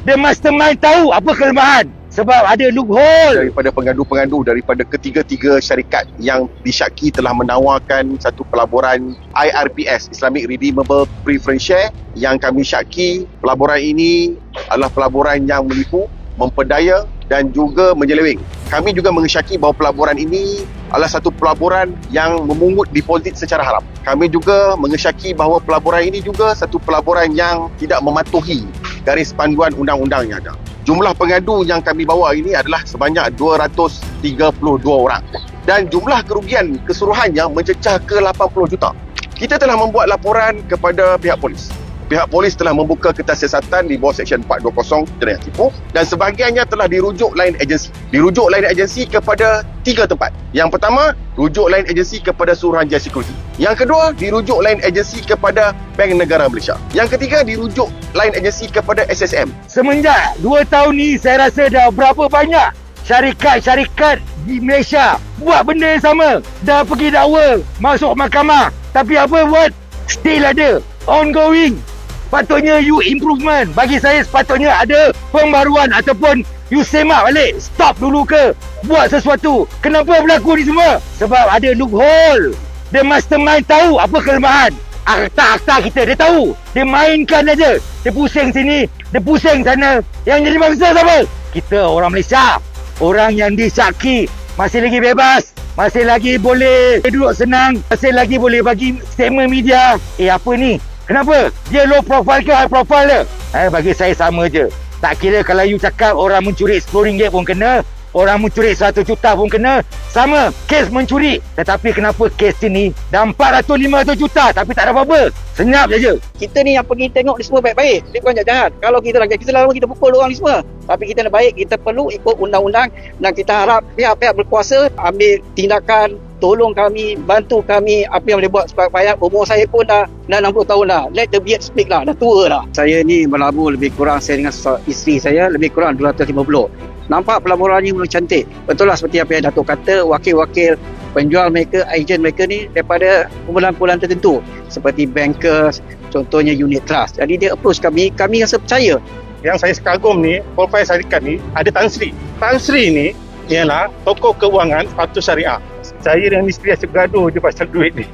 The mastermind tahu apa kelemahan. Sebab ada loophole. daripada pengandu-pengandu daripada ketiga-tiga syarikat yang disyaki telah menawarkan satu pelaburan IRPS Islamic Redeemable Preference Share yang kami syaki pelaburan ini adalah pelaburan yang menipu, memperdaya dan juga menyeleweng. Kami juga mengesyaki bahawa pelaburan ini adalah satu pelaburan yang memungut deposit secara haram. Kami juga mengesyaki bahawa pelaburan ini juga satu pelaburan yang tidak mematuhi garis panduan undang-undang yang ada. Jumlah pengadu yang kami bawa ini adalah sebanyak 232 orang dan jumlah kerugian keseluruhannya mencecah ke 80 juta. Kita telah membuat laporan kepada pihak polis. Pihak polis telah membuka kertas siasatan di bawah Seksyen 420 jenayah tipu dan sebahagiannya telah dirujuk lain agensi. Dirujuk lain agensi kepada tiga tempat. Yang pertama, rujuk lain agensi kepada Suruhanjaya Security. Yang kedua, dirujuk lain agensi kepada Bank Negara Malaysia. Yang ketiga, dirujuk lain agensi kepada SSM. Semenjak 2 tahun ni saya rasa dah berapa banyak syarikat-syarikat di Malaysia buat benda yang sama. Dah pergi dakwa, masuk mahkamah. Tapi apa buat? Still ada. Ongoing. Patutnya you improvement. Bagi saya sepatutnya ada pembaruan ataupun you semak balik. Stop dulu ke? Buat sesuatu. Kenapa berlaku ni semua? Sebab ada loophole. The mastermind tahu apa kelemahan. Akta-akta kita dia tahu. Dia mainkan aja. Dia pusing sini, dia pusing sana. Yang jadi bangsa siapa? Kita orang Malaysia. Orang yang disyaki masih lagi bebas. Masih lagi boleh duduk senang. Masih lagi boleh bagi statement media. Eh apa ni? Kenapa? Dia low profile ke high profile ke? Eh bagi saya sama je. Tak kira kalau you cakap orang mencuri RM10 pun kena. Orang mencuri 100 juta pun kena. Sama. Kes mencuri. Tetapi kenapa kes ini dah 400-500 juta tapi tak ada apa-apa. Senyap je je. kita ni yang pergi tengok ni semua baik-baik dia bukan jahat kalau kita lagi kita lama kita pukul orang ni semua tapi kita nak baik kita perlu ikut undang-undang dan kita harap pihak-pihak berkuasa ambil tindakan tolong kami bantu kami apa yang boleh buat. Sebab payah umur saya pun dah dah 60 tahun dah. Let the beard speak lah. Dah tua dah. Saya ni berlabuh lebih kurang saya dengan isteri saya lebih kurang 250 nampak pelaburan ni memang cantik. Betul lah seperti apa yang Datuk kata wakil-wakil penjual mereka ejen mereka ni daripada kumpulan-kumpulan tertentu. Seperti bankers contohnya unit trust. Jadi dia approach kami kami rasa percaya. Yang saya kagum ni, profil syarikat ni ada Tan Sri. Tan Sri ni ialah tokoh keuangan sepatu syariah. Saya dengan isteri asyik bergaduh je pasal duit ni.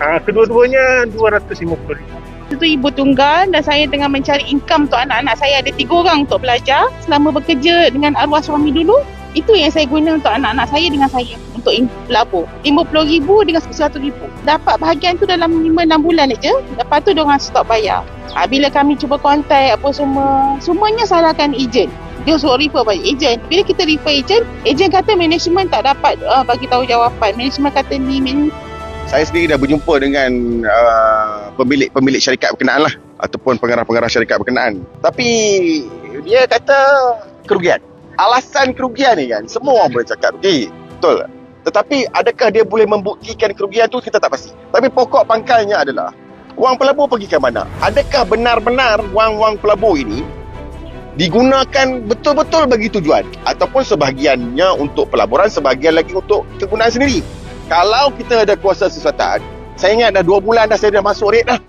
Ha, kedua-duanya 250 ribu. Itu ibu tunggal dan saya tengah mencari income untuk anak-anak saya. Ada tiga orang untuk belajar selama bekerja dengan arwah suami dulu. Itu yang saya guna untuk anak-anak saya dengan saya untuk pelabur. RM50,000 dengan RM100,000. Dapat bahagian tu dalam 5-6 bulan aja. Lepas tu diorang stop bayar. Ha, bila kami cuba kontak apa semua, semuanya salahkan ejen. Dia suruh refer balik ejen. Bila kita refer ejen, ejen kata management tak dapat uh, bagi tahu jawapan. Management kata ni, man, Saya sendiri dah berjumpa dengan uh, pemilik-pemilik syarikat berkenaan lah ataupun pengarah-pengarah syarikat berkenaan. Tapi dia kata kerugian. Alasan kerugian ni kan semua orang boleh cakap rugi. Betul. Tetapi adakah dia boleh membuktikan kerugian tu kita tak pasti. Tapi pokok pangkalnya adalah wang pelabur pergi ke mana? Adakah benar-benar wang-wang pelabur ini digunakan betul-betul bagi tujuan ataupun sebahagiannya untuk pelaburan, sebahagian lagi untuk kegunaan sendiri. Kalau kita ada kuasa sesuatu, saya ingat dah dua bulan dah saya dah masuk rate dah.